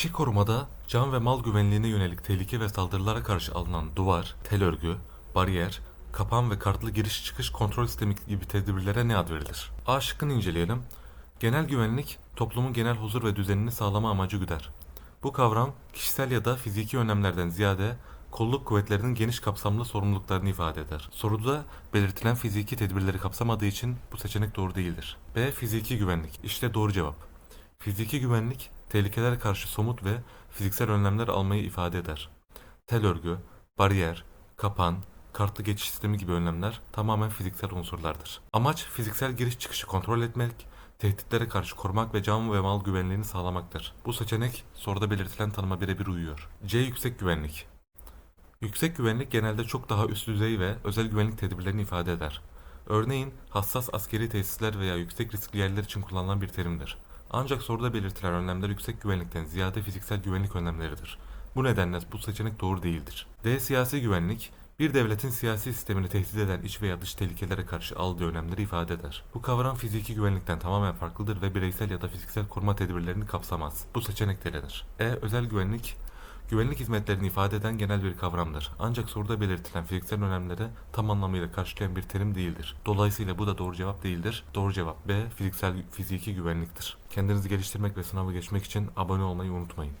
İşçi korumada can ve mal güvenliğine yönelik tehlike ve saldırılara karşı alınan duvar, tel örgü, bariyer, kapan ve kartlı giriş çıkış kontrol sistemi gibi tedbirlere ne ad verilir? A şıkkını inceleyelim. Genel güvenlik, toplumun genel huzur ve düzenini sağlama amacı güder. Bu kavram kişisel ya da fiziki önlemlerden ziyade kolluk kuvvetlerinin geniş kapsamlı sorumluluklarını ifade eder. Soruda belirtilen fiziki tedbirleri kapsamadığı için bu seçenek doğru değildir. B. Fiziki güvenlik. İşte doğru cevap. Fiziki güvenlik, tehlikelere karşı somut ve fiziksel önlemler almayı ifade eder. Tel örgü, bariyer, kapan, kartlı geçiş sistemi gibi önlemler tamamen fiziksel unsurlardır. Amaç fiziksel giriş çıkışı kontrol etmek, tehditlere karşı korumak ve can ve mal güvenliğini sağlamaktır. Bu seçenek soruda belirtilen tanıma birebir uyuyor. C. Yüksek güvenlik. Yüksek güvenlik genelde çok daha üst düzey ve özel güvenlik tedbirlerini ifade eder. Örneğin hassas askeri tesisler veya yüksek riskli yerler için kullanılan bir terimdir. Ancak soruda belirtilen önlemler yüksek güvenlikten ziyade fiziksel güvenlik önlemleridir. Bu nedenle bu seçenek doğru değildir. D. Siyasi güvenlik, bir devletin siyasi sistemini tehdit eden iç veya dış tehlikelere karşı aldığı önlemleri ifade eder. Bu kavram fiziki güvenlikten tamamen farklıdır ve bireysel ya da fiziksel koruma tedbirlerini kapsamaz. Bu seçenek denir. E. Özel güvenlik, Güvenlik hizmetlerini ifade eden genel bir kavramdır. Ancak soruda belirtilen fiziksel önemleri tam anlamıyla karşılayan bir terim değildir. Dolayısıyla bu da doğru cevap değildir. Doğru cevap B. Fiziksel fiziki güvenliktir. Kendinizi geliştirmek ve sınavı geçmek için abone olmayı unutmayın.